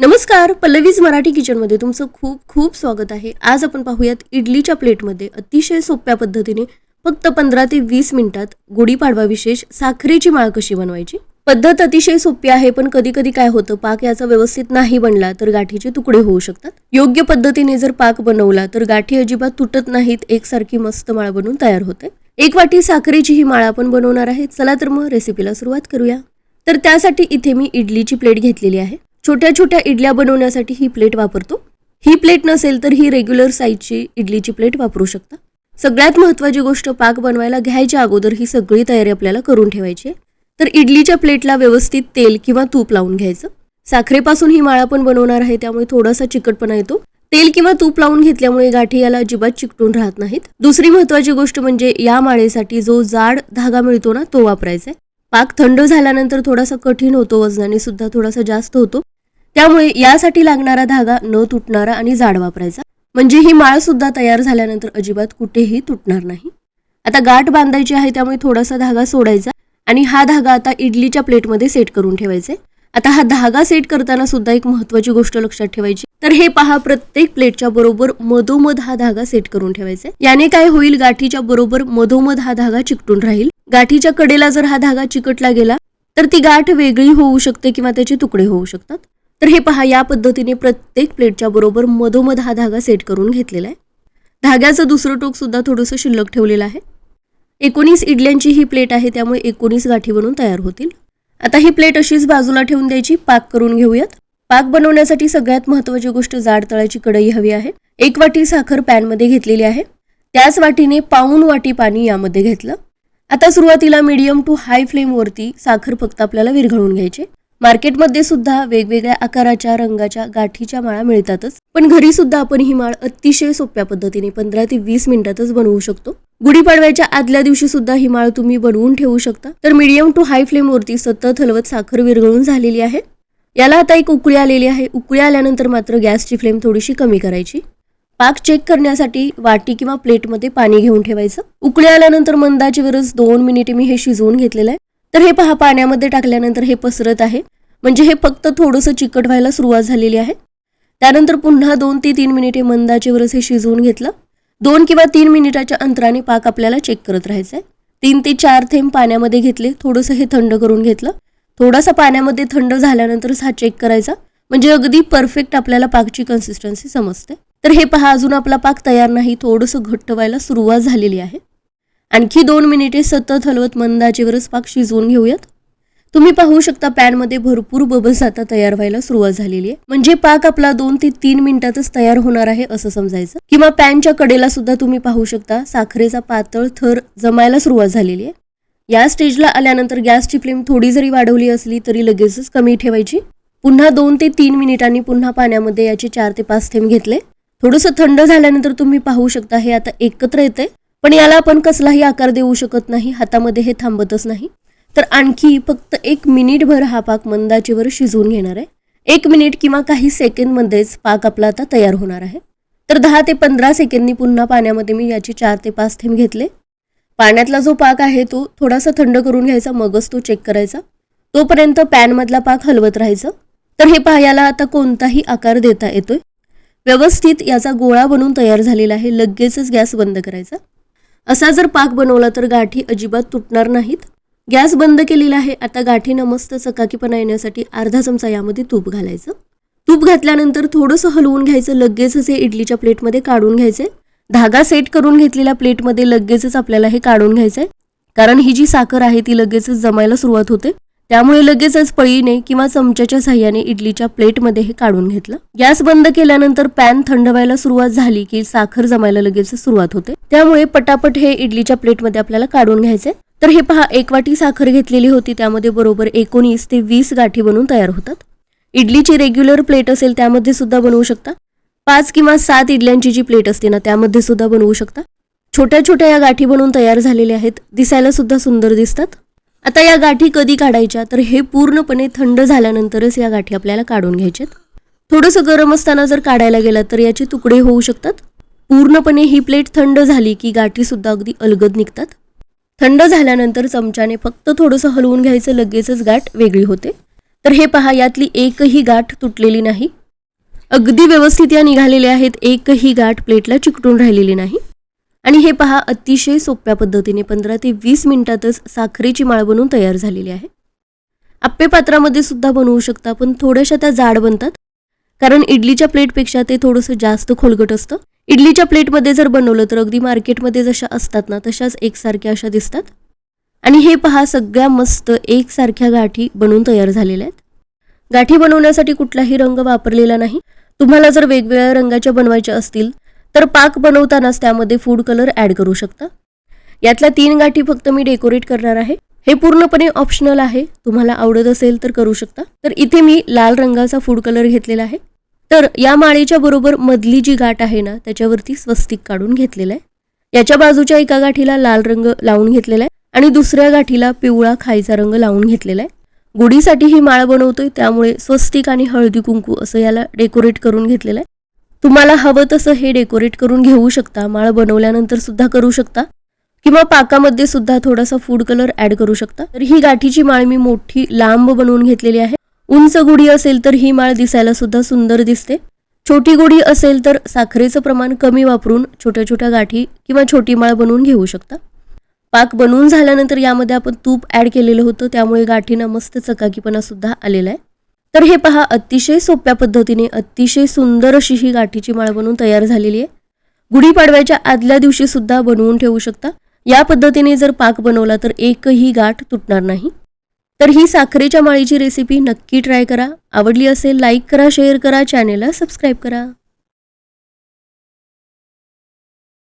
नमस्कार पल्लवीज मराठी किचनमध्ये तुमचं खूप खूप स्वागत आहे. आज आपण पाहूयात इडलीच्या प्लेटमध्ये अतिशय सोप्या पद्धतीने फक्त पंधरा ते वीस मिनिटात गुढीपाडवा विशेष साखरेची माळ कशी बनवायची? पद्धत अतिशय सोपी आहे पण कधी कधी काय होतं पाक याचा व्यवस्थित नाही बनला तर गाठीचे तुकडे होऊ शकतात. योग्य पद्धतीने जर पाक बनवला तर गाठी अजिबात तुटत नाहीत एकसारखी मस्त माळ बनून तयार होते. एक वाटी साखरेची ही माळ आपण बनवणार आहे. चला तर मग रेसिपीला सुरुवात करूया. तर त्यासाठी इथे मी इडलीची प्लेट घेतलेली आहे. छोट्या छोट्या इडल्या बनवण्यासाठी ही प्लेट वापरतो. ही प्लेट नसेल तर ही रेग्युलर साईजची इडलीची प्लेट वापरू शकता. सगळ्यात महत्त्वाची गोष्ट पाक बनवायला घ्यायच्या अगोदर ही सगळी तयारी आपल्याला करून ठेवायची आहे. तर इडलीच्या प्लेटला व्यवस्थित तेल किंवा तूप लावून घ्यायचं. साखरेपासून ही माळा पण बनवणार आहे त्यामुळे थोडासा चिकटपणा येतो. तेल किंवा तूप लावून घेतल्यामुळे गाठी याला अजिबात चिकटून राहत नाहीत. दुसरी महत्वाची गोष्ट म्हणजे या माळेसाठी जो जाड धागा मिळतो ना तो वापरायचा आहे. पाक थंड झाल्यानंतर थोडासा कठीण होतो वजनाने सुद्धा थोडासा जास्त होतो. त्यामुळे यासाठी लागणारा धागा न तुटणारा आणि जाड वापरायचा. म्हणजे ही माळ सुद्धा तयार झाल्यानंतर अजिबात कुठेही तुटणार नाही. आता गाठ बांधायची आहे त्यामुळे थोडासा धागा सोडायचा आणि हा धागा आता इडलीच्या प्लेटमध्ये सेट करून ठेवायचे. आता हा धागा सेट करताना सुद्धा एक महत्वाची गोष्ट लक्षात ठेवायची. तर हे पहा प्रत्येक प्लेटच्या बरोबर मधोमध हा धागा सेट करून ठेवायचा. याने काय होईल गाठीच्या बरोबर मधोमध हा धागा चिकटून राहील. गाठीच्या कडेला जर हा धागा चिकटला गेला तर ती गाठ वेगळी होऊ शकते किंवा त्याचे तुकडे होऊ शकतात. तर हे पहा या पद्धतीने प्रत्येक प्लेटच्या बरोबर मधोमध हा धागा सेट करून घेतलेला आहे. धाग्याचं दुसरं टोक सुद्धा थोडंसं शिल्लक ठेवलेलं आहे. एकोणीस इडल्यांची ही प्लेट आहे त्यामुळे एकोणीस गाठी बनून तयार होतील. आता ही प्लेट अशीच बाजूला ठेवून द्यायची पाक करून घेऊयात. पाक बनवण्यासाठी सगळ्यात महत्त्वाची गोष्ट जाड तळाची कढई हवी आहे. एक वाटी साखर पॅनमध्ये घेतलेली आहे. त्याच वाटीने पाऊन वाटी पाणी यामध्ये घेतलं. आता सुरुवातीला मीडियम टू हाय फ्लेमवरती साखर फक्त आपल्याला विरघळून घ्यायचे मार्केटमध्ये सुद्धा वेगवेगळ्या आकाराच्या रंगाच्या गाठीच्या माळा मिळतातच. पण घरी सुद्धा आपण ही माळ अतिशय सोप्या पद्धतीने पंधरा ते वीस मिनिटातच बनवू शकतो. गुढीपाडव्याच्या आदल्या दिवशी सुद्धा ही माळ तुम्ही बनवून ठेवू शकता. तर मीडियम टू हाय फ्लेमवरती सतत हलवत साखर विरघळून झालेली आहे. याला आता एक उकळी आलेली आहे. उकळी आल्यानंतर मात्र गॅसची फ्लेम थोडीशी कमी करायची. पाक चेक करण्यासाठी वाटी किंवा प्लेटमध्ये पाणी घेऊन ठेवायचं. उकळी आल्यानंतर मंदाची गरज दोन मिनिटे मी हे शिजवून घेतलेलं आहे. तर हे पहा पाण्यामध्ये टाकल्यानंतर हे पसरत आहे. म्हणजे हे फक्त थोडंसं चिकट व्हायला सुरुवात झालेली आहे. त्यानंतर पुन्हा दोन ते तीन मिनिटे मंदाची हे शिजवून घेतलं. दोन किंवा तीन मिनिटाच्या अंतराने पाक आपल्याला चेक करत राहायचं आहे तीन ते चार थेंब पाण्यामध्ये घेतले थोडंसं हे थंड करून घेतलं. थोडासा पाण्यामध्ये थंड झाल्यानंतरच हा चेक करायचा. म्हणजे अगदी परफेक्ट आपल्याला पाकची कन्सिस्टन्सी समजते. तर हे पहा अजून आपला पाक तयार नाही थोडंसं घट्ट व्हायला सुरुवात झालेली आहे. आणखी दोन मिनिटे सतत हलवत मंदाचेवरच पाक शिजवून घेऊयात. तुम्ही पाहू शकता पॅनमध्ये भरपूर बबल्स आता तयार व्हायला सुरुवात झालेली आहे. म्हणजे पाक आपला दोन ते तीन मिनिटातच तयार होणार आहे असं समजायचं. किंवा पॅनच्या कडेला सुद्धा तुम्ही पाहू शकता साखरेचा पातळ थर जमायला सुरुवात झालेली आहे. या स्टेजला आल्यानंतर गॅसची फ्लेम थोडी जरी वाढवली असली तरी लगेचच कमी ठेवायची. पुन्हा दोन ते तीन मिनिटांनी पुन्हा पाण्यामध्ये याचे चार ते पाच थेंब घेतले. थोडंसं थंड झाल्यानंतर तुम्ही पाहू शकता हे आता एकत्र येते पण याला आपण कसलाही आकार देऊ शकत नाही हातामध्ये हे थांबतच नाही. तर आणखी फक्त एक मिनिटभर हा पाक मंदाचेवर शिजवून घेणार आहे. एक मिनिट किंवा काही सेकंदमध्येच पाक आपला आता तयार होणार आहे. तर दहा ते पंधरा सेकंदनी पुन्हा पाण्यामध्ये मी याचे चार ते पाच थेंब घेतले. पाण्यातला जो पाक आहे तो थोडासा थंड करून घ्यायचा मगच तो चेक करायचा. तोपर्यंत पॅनमधला पाक हलवत राहायचं. तर हे पाहायला आता कोणताही आकार देता येतोय. व्यवस्थित याचा गोळा बनून तयार झालेला आहे. लगेचच गॅस बंद करायचा. असा जर पाक बनवला तर गाठी अजिबात तुटणार नाहीत. गॅस बंद केलेला आहे आता गाठीनं मस्त चकाकीपणा येण्यासाठी अर्धा चमचा यामध्ये तूप घालायचं. तूप घातल्यानंतर थोडंसं हलवून घ्यायचं लगेचच हे इडलीच्या प्लेटमध्ये काढून घ्यायचे. धागा सेट करून घेतलेल्या प्लेटमध्ये लगेचच आपल्याला हे काढून घ्यायचंय. कारण ही जी साखर आहे ती लगेचच जमायला सुरुवात होते. त्यामुळे लगेचच पळीने किंवा चमच्याच्या साह्याने इडलीच्या प्लेटमध्ये हे काढून घेतलं. गॅस बंद केल्यानंतर पॅन थंड व्हायला सुरुवात झाली की साखर जमायला लगेच सुरुवात होते. त्यामुळे पटापट हे इडलीच्या प्लेटमध्ये आपल्याला काढून घ्यायचे. तर हे पहा एक वाटी साखर घेतलेली होती त्यामध्ये बरोबर एकोणीस ते वीस गाठी बनवून तयार होतात. इडलीची रेग्युलर प्लेट असेल त्यामध्ये सुद्धा बनवू शकता. पाच किंवा सात इडल्यांची जी प्लेट असते ना त्यामध्ये सुद्धा बनवू शकता. छोट्या छोट्या या गाठी बनवून तयार झालेल्या आहेत. दिसायला सुद्धा सुंदर दिसतात. आता या गाठी कधी काढायच्या? तर हे पूर्णपणे थंड झाल्यानंतरच या गाठी आपल्याला काढून घ्यायच्यात. थोडंसं गरम असताना जर काढायला गेला तर याचे तुकडे होऊ शकतात. पूर्णपणे ही प्लेट थंड झाली की गाठी सुद्धा अगदी अलगद निघतात. थंड झाल्यानंतर चमच्याने फक्त थोडंसं हलवून घ्यायचं लगेचच गाठ वेगळी होते. तर हे पहा यातली एकही गाठ तुटलेली नाही. अगदी व्यवस्थित या निघालेल्या आहेत एकही गाठ प्लेटला चिकटून राहिलेली नाही. आणि हे पहा अतिशय सोप्या पद्धतीने पंधरा ते वीस मिनिटातच साखरेची माळ बनवून तयार झालेली आहे. आप्पे पात्रामध्ये सुद्धा बनवू शकता पण थोड्याशा त्या जाड बनतात. कारण इडलीच्या प्लेटपेक्षा ते थोडंसं जास्त खोलगट असतं. इडलीच्या प्लेटमध्ये जर बनवलं तर अगदी मार्केटमध्ये जशा असतात ना तशाच एकसारख्या अशा दिसतात. आणि हे पहा सगळ्या मस्त एकसारख्या गाठी बनवून तयार झालेल्या आहेत. गाठी बनवण्यासाठी कुठलाही रंग वापरलेला नाही. तुम्हाला जर वेगवेगळ्या रंगाच्या बनवायच्या असतील तर पाक बनवतानाच त्यामध्ये फूड कलर ॲड करू शकता. यातल्या तीन गाठी फक्त मी डेकोरेट करणार आहे. हे पूर्णपणे ऑप्शनल आहे. तुम्हाला आवडत असेल तर करू शकता. तर इथे मी लाल रंगाचा फूड कलर घेतलेला आहे. तर या माळेच्या बरोबर मधली जी गाठ आहे ना त्याच्यावरती स्वस्तिक काढून घेतलेलं आहे. याच्या बाजूच्या एका गाठीला लाल रंग लावून घेतलेला आहे आणि दुसऱ्या गाठीला पिवळा खायचा रंग लावून घेतलेला आहे. गुढीसाठी ही माळ बनवतोय त्यामुळे स्वस्तिक आणि हळदी कुंकू असं याला डेकोरेट करून घेतलेलं आहे. तुम्हाला हवं तसं हे डेकोरेट करून घेऊ शकता माळ बनवल्यानंतर सुद्धा करू शकता किंवा पाकामध्ये सुद्धा थोडासा फूड कलर ऍड करू शकता. तर ही गाठीची माळ मी मोठी लांब बनवून घेतलेली आहे. उंच गुढी असेल तर ही माळ दिसायला सुद्धा सुंदर दिसते. छोटी गुढी असेल तर साखरेचं प्रमाण कमी वापरून छोट्या छोट्या गाठी किंवा छोटी माळ बनवून घेऊ शकता. पाक बनवून झाल्यानंतर यामध्ये आपण तूप ॲड केलेलं होतं त्यामुळे गाठीना मस्त चकाकीपणा सुद्धा आलेला आहे. तर हे पहा अतिशय सोप्या पद्धतीने अतिशय सुंदर अशी ही गाठीची माळ बनवून तयार झालेली आहे. गुढीपाडव्याच्या आदल्या दिवशी सुद्धा बनवून ठेवू शकता. या पद्धतीने जर पाक बनवला तर एकही गाठ तुटणार नाही. तर ही साखरेच्या माळीची रेसिपी नक्की ट्राय करा. आवडली असेल लाईक करा शेअर करा चॅनेलला सबस्क्राईब करा.